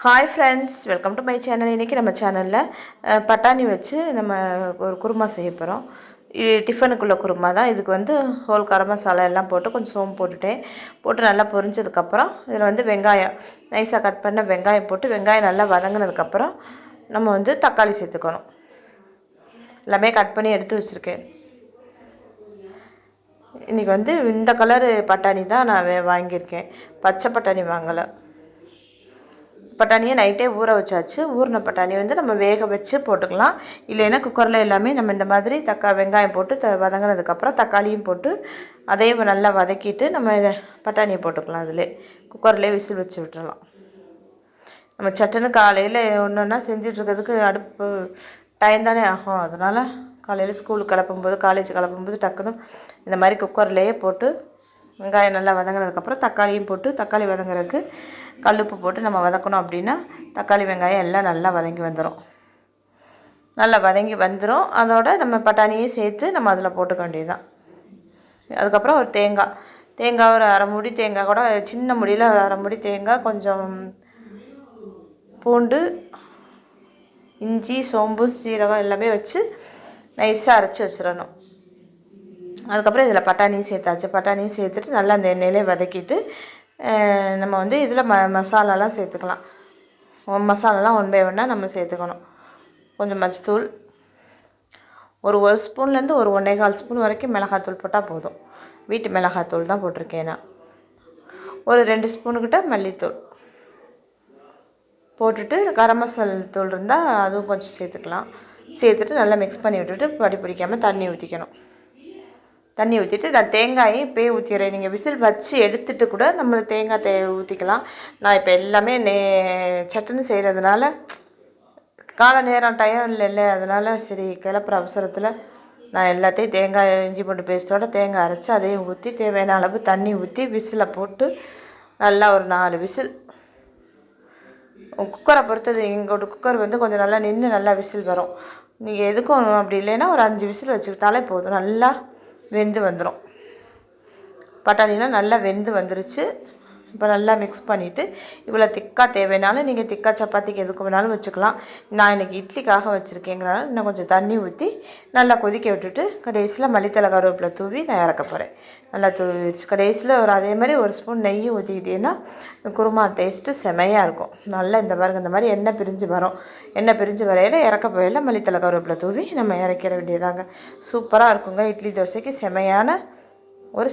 Hi friends welcome to my channel இன்றைக்கி நம்ம சேனலில் பட்டாணி வச்சு நம்ம ஒரு குருமா செய்ய போகிறோம் இது டிஃபனுக்குள்ள குருமா தான். இதுக்கு வந்து ஹோல் கரம் மசாலா எல்லாம் போட்டு கொஞ்சம் சோம்பு போட்டுட்டேன் போட்டு நல்லா பொரிஞ்சதுக்கப்புறம் இதில் வந்து வெங்காயம் நைஸாக கட் பண்ண வெங்காயம் போட்டு வெங்காயம் நல்லா வதங்கினதுக்கப்புறம் நம்ம வந்து தக்காளி சேர்த்துக்கணும். எல்லாமே கட் பண்ணி எடுத்து வச்சுருக்கேன். இன்றைக்கி வந்து இந்த கலரு பட்டாணி தான் நான் வே- வாங்கியிருக்கேன். பச்சை பட்டாணி வாங்கலை. பட்டாணியை நைட்டே ஊற வச்சாச்சு. ஊறின பட்டாணி வந்து நம்ம வேக வச்சு போட்டுக்கலாம். இல்லைன்னா குக்கரில் எல்லாமே நம்ம இந்த மாதிரி தக்கா வெங்காயம் போட்டு த வதங்கினதுக்கப்புறம் தக்காளியும் போட்டு அதையும் நல்லா வதக்கிட்டு நம்ம இதை பட்டாணியை போட்டுக்கலாம் அதில். குக்கர்லேயே விசில் வச்சு விட்டுறலாம். நம்ம சட்டுன்னு காலையில் ஒன்று ஒன்றா செஞ்சிட்ருக்கிறதுக்கு அடுப்பு டைம் தானே ஆகும். அதனால் காலையில் ஸ்கூலுக்கு கிளப்பும்போது காலேஜ் கிளப்பும்போது டக்குன்னு இந்த மாதிரி குக்கர்லேயே போட்டு வெங்காயம் நல்லா வதங்கினதுக்கப்புறம் தக்காளியும் போட்டு தக்காளி வதங்குறதுக்கு கல்லுப்பு போட்டு நம்ம வதக்கணும் அப்படின்னா தக்காளி வெங்காயம் எல்லாம் நல்லா வதங்கி வந்துடும் நல்லா வதங்கி வந்துடும் அதோட நம்ம பட்டாணியும் சேர்த்து நம்ம அதில் போட்டுக்க வேண்டியதுதான். அதுக்கப்புறம் ஒரு தேங்காய். தேங்காய் ஒரு அரை முடி தேங்காய் கூட சின்ன முடியில் ஒரு அரை முடி தேங்காய் கொஞ்சம் பூண்டு இஞ்சி சோம்பு சீரகம் எல்லாமே வச்சு நைஸாக அரைச்சி வச்சிடணும். அதுக்கப்புறம் இதில் பட்டாணியும் சேர்த்தாச்சு. பட்டாணியும் சேர்த்துட்டு நல்லா அந்த எண்ணெயிலே வதக்கிட்டு நம்ம வந்து இதில் ம மசாலாலாம் சேர்த்துக்கலாம். மசாலாலாம் ஒன் பை ஒன்னாக நம்ம சேர்த்துக்கணும். கொஞ்சம் மஞ்சத்தூள் ஒரு ஒரு ஸ்பூன்லேருந்து ஒரு ஒன்றே கால் ஸ்பூன் வரைக்கும் மிளகாத்தூள் போட்டால் போதும். வீட்டு மிளகாத்தூள் தான் போட்டிருக்கேன் நான். ஒரு ரெண்டு ஸ்பூனுக்கிட்ட மல்லித்தூள் போட்டுட்டு கரம் மசாலா தூள் இருந்தால் அதுவும் கொஞ்சம் சேர்த்துக்கலாம். சேர்த்துட்டு நல்லா மிக்ஸ் பண்ணி விட்டுட்டு படி பிடிக்காமல் தண்ணி ஊற்றிக்கணும். தண்ணி ஊற்றிட்டு நான் தேங்காயும் இப்போயே ஊற்றிடுறேன் நீங்கள் விசில் வச்சு எடுத்துகிட்டு கூட நம்ம தேங்காய் தே ஊற்றிக்கலாம் நான் இப்போ எல்லாமே நே சட்டுன்னு செய்கிறதுனால கால நேரம் டைம் இல்லைல்ல அதனால் சரி கிளப்புற அவசரத்தில் நான் எல்லாத்தையும் தேங்காய் இஞ்சி பூண்டு பேஸ்ட்டோட தேங்காய் அரைச்சி அதையும் ஊற்றி தேவையான அளவு தண்ணி ஊற்றி விசிலை போட்டு நல்லா ஒரு நாலு விசில். குக்கரை பொறுத்தது எங்களோட குக்கர் வந்து கொஞ்சம் நல்லா நின்று நல்லா விசில் வரும். நீங்கள் எதுக்கும் அப்படி இல்லைன்னா ஒரு அஞ்சு விசில் வச்சுக்கிட்டாலே போதும். நல்லா வெந்து வந்துடும் பட்டாணிலாம் நல்லா வெந்து வந்துருச்சு. இப்போ நல்லா மிக்ஸ் பண்ணிவிட்டு இவ்வளோ திக்காக தேவைனாலும் நீங்கள் திக்கா சப்பாத்திக்கு எதுக்கு வேணாலும் வச்சுக்கலாம். நான் இன்றைக்கி இட்லிக்காக வச்சுருக்கேங்கிறனால இன்னும் கொஞ்சம் தண்ணி ஊற்றி நல்லா கொதிக்க விட்டுட்டு கடைசியில் மல்லித்தலை கருவேப்பிலை தூவி நான் இறக்க போகிறேன் நல்லா தூவி கடைசியில் ஒரு அதே மாதிரி ஒரு ஸ்பூன் நெய்யும் ஊற்றிக்கிட்டீங்கன்னா குருமா டேஸ்ட்டு செமையாக இருக்கும். நல்லா இந்த பாருங்க இந்த மாதிரி எண்ணெய் பிரிஞ்சு வரும். எண்ணெய் பிரிஞ்சு வரையில இறக்க போயில மல்லித்தலை கருவேப்பிலை தூவி நம்ம இறக்கிற வேண்டியதாங்க. சூப்பராக இருக்குங்க. இட்லி தோசைக்கு செமையான ஒரு